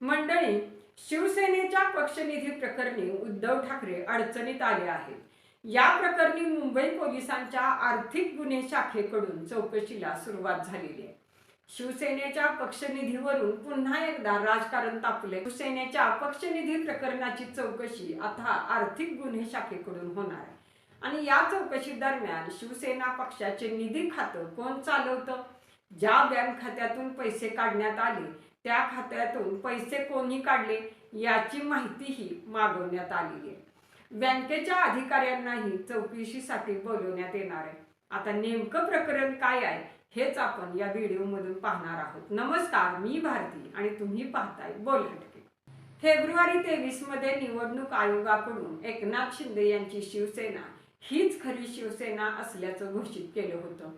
मंडळी शिवसेनेच्या पक्षनिधी प्रकरणी उद्धव ठाकरे अडचणीत आले आहेत. या प्रकरणी मुंबई पोलिसांच्या आर्थिक गुन्हे शाखेकडून चौकशीला सुरुवात झालेली आहे. शिवसेनेच्या पक्षनिधीवरून पुन्हा एकदा राजकारण तापले शिवसेनेच्या पक्षनिधी प्रकरणाची चौकशी आता आर्थिक गुन्हे शाखेकडून होणार आहे. आणि या चौकशी दरम्यान शिवसेना पक्षाचे निधी खातं कोण चालवतं? ज्या बँक खात्यातून पैसे काढण्यात आले त्या खात्यातून पैसे कोणी काढले याची माहितीही मागवण्यात आली आहे बँकेच्या अधिकाऱ्यांनाही चौकशीसाठी बोलवण्यात येणार आहे. आता नेमकं प्रकरण काय आहे हेच आपण या व्हिडिओमधून पाहणार आहोत. नमस्कार मी भारती आणि तुम्ही पाहताय बोलहटके फेब्रुवारी तेवीसमध्ये निवडणूक आयोगाकडून एकनाथ शिंदे यांची शिवसेना हीच खरी शिवसेना असल्याचं घोषित केलं होतं.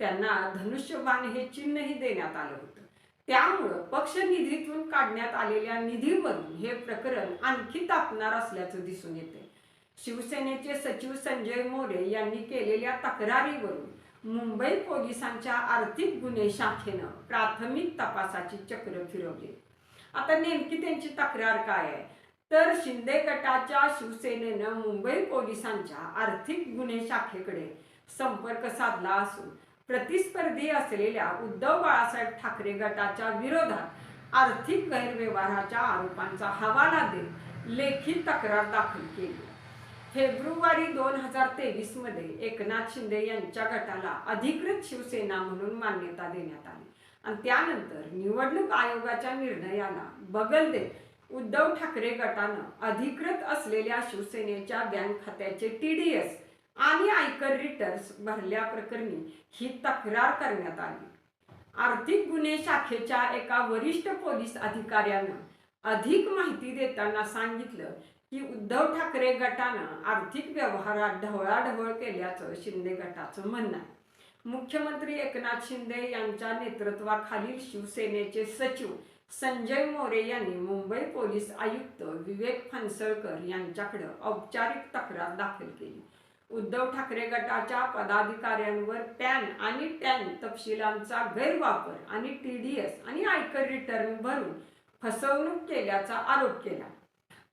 त्यांना धनुष्यबाण हे चिन्हही देण्यात आलं होतं. त्यामुळं पक्ष निधीतून काढण्यात आलेल्या निधीवरून हे प्रकरण आणखी तापणार असल्याचं दिसून येते शिवसेनेचे सचिव संजय मोरे यांनी केलेल्या तक्रारीवरून मुंबई पोलिसांच्या आर्थिक गुन्हे शाखेनं प्राथमिक तपासाची चक्र फिरवली. आता नेमकी त्यांची तक्रार काय आहे? तर शिंदे गटाच्या शिवसेनेनं मुंबई पोलिसांच्या आर्थिक गुन्हे शाखेकडे संपर्क साधला असून प्रतिस्पर्धी असलेल्या उद्धव बाळासाहेब ठाकरे गटाच्या विरोधात आर्थिक गैरव्यवहाराच्या आरोपांचा हवाला देत लेखी तक्रार दाखल केली. फेब्रुवारी दोन हजार तेवीसमध्ये एकनाथ शिंदे यांच्या गटाला अधिकृत शिवसेना म्हणून मान्यता देण्यात आली. आणि त्यानंतर निवडणूक आयोगाच्या निर्णयाला बगल देत उद्धव ठाकरे गटानं अधिकृत असलेल्या शिवसेनेच्या बँक खात्याचे टी डी एस आणि आयकर रिटर्न्स भरल्याप्रकरणी ही तक्रार करण्यात आली. आर्थिक गुन्हे शाखेच्या एका वरिष्ठ पोलीस अधिकाऱ्यानं अधिक माहिती देताना सांगितलं की उद्धव ठाकरे गटानं आर्थिक व्यवहारात ढवळाढवळ केल्याचं शिंदे गटाचं म्हणणं आहे. मुख्यमंत्री एकनाथ शिंदे यांच्या नेतृत्वाखालील शिवसेनेचे सचिव संजय मोरे यांनी मुंबई पोलीस आयुक्त विवेक फणसळकर यांच्याकडे औपचारिक तक्रार दाखल केली. उद्धव ठाकरे गटाच्या पदाधिकाऱ्यांवर पॅन आणि टॅन तपशिलांचा गैरवापर आणि टी डी एस आणि आयकर रिटर्न भरून फसवणूक केल्याचा आरोप केला.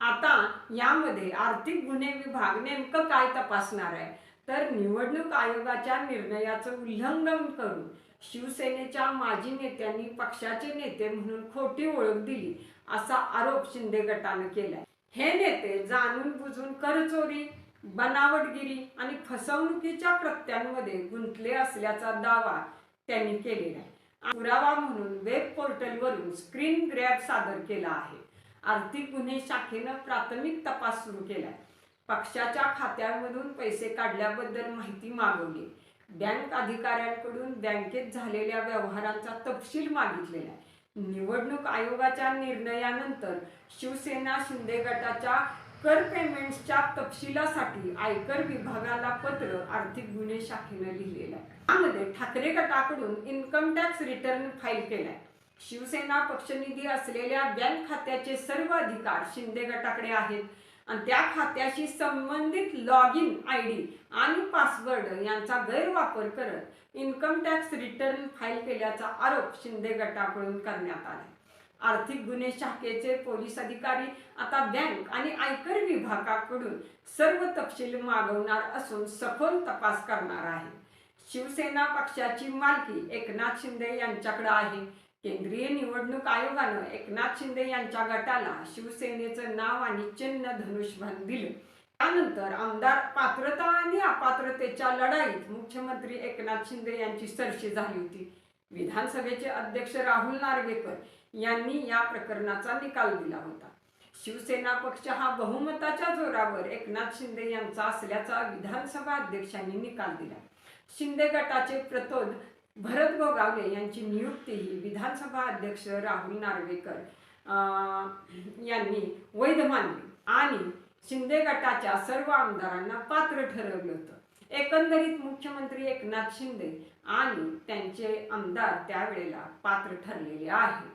आता यामध्ये आर्थिक गुन्हे विभाग नेमकं काय तपासणार आहे? तर निवडणूक आयोगाच्या निर्णयाचं उल्लंघन करून शिवसेनेच्या माजी नेत्यांनी पक्षाचे नेते म्हणून खोटी ओळख दिली असा आरोप शिंदे गटानं केलाय. हे नेते जाणून बुजून करचोरी बनावटगिरी आणि फसवणुकीच्या कृत्यांमध्ये गुंतले असल्याचा दावा त्यांनी केलेला आहे. पुरावा म्हणून वेब पोर्टलवरून स्क्रीन ग्रॅब सादर केला आहे. आर्थिक गुन्हे शाखेनं प्राथमिक तपास सुरू केलाय. पक्षाच्या खात्यांमधून पैसे काढल्याबद्दल माहिती मागवली. बँक अधिकाऱ्यांकडून बँकेत झालेल्या व्यवहारांचा तपशील मागितलेला आहे. निवडणूक आयोगाच्या निर्णयानंतर शिवसेना शिंदे गटाच्या कर पेमेंट्सच्या तपशिलासाठी आयकर विभागाला पत्र आर्थिक गुन्हे शाखेनं लिहिलेलं आहे. त्यामध्ये ठाकरे गटाकडून इन्कम टॅक्स रिटर्न फाईल केलाय. शिवसेना पक्षनिधी असलेल्या बँक खात्याचे सर्व अधिकार शिंदे गटाकडे आहेत. आणि त्या खात्याशी संबंधित लॉग इन आय डी आणि पासवर्ड यांचा गैरवापर करत इन्कम टॅक्स रिटर्न फाईल केल्याचा आरोप शिंदे गटाकडून करण्यात आला आर्थिक गुन्हे शाखेचे पोलीस अधिकारी आता बँक आणि आयकर विभागाकडून सर्व तपशील मागवणार असून सखोल तपास करणार आहे. शिवसेना पक्षाची मालकी एकनाथ शिंदे यांच्याकडे आहे. केंद्रीय निवडणूक आयोगानं एकनाथ शिंदे यांच्या गटाला शिवसेनेचं नाव आणि चिन्ह धनुष्यबाण दिलं. त्यानंतर आमदार पात्रता आणि अपात्रतेच्या लढाईत मुख्यमंत्री एकनाथ शिंदे यांची सरशी झाली होती. विधानसभेचे अध्यक्ष राहुल नार्वेकर यांनी या प्रकरणाचा निकाल दिला होता. शिवसेना पक्ष हा बहुमताच्या जोरावर एकनाथ शिंदे यांचा असल्याचा विधानसभा अध्यक्षांनी निकाल दिला. शिंदे गटाचे प्रतोद भरत गोगावले यांची नियुक्ती ही विधानसभा अध्यक्ष राहुल नार्वेकर अं, यांनी वैध मानली आणि शिंदे गटाच्या सर्व आमदारांना पात्र ठरवलं होतं. एकंदरीत मुख्यमंत्री एकनाथ शिंदे आणि त्यांचे आमदार त्यावेळेला पात्र ठरलेले आहेत.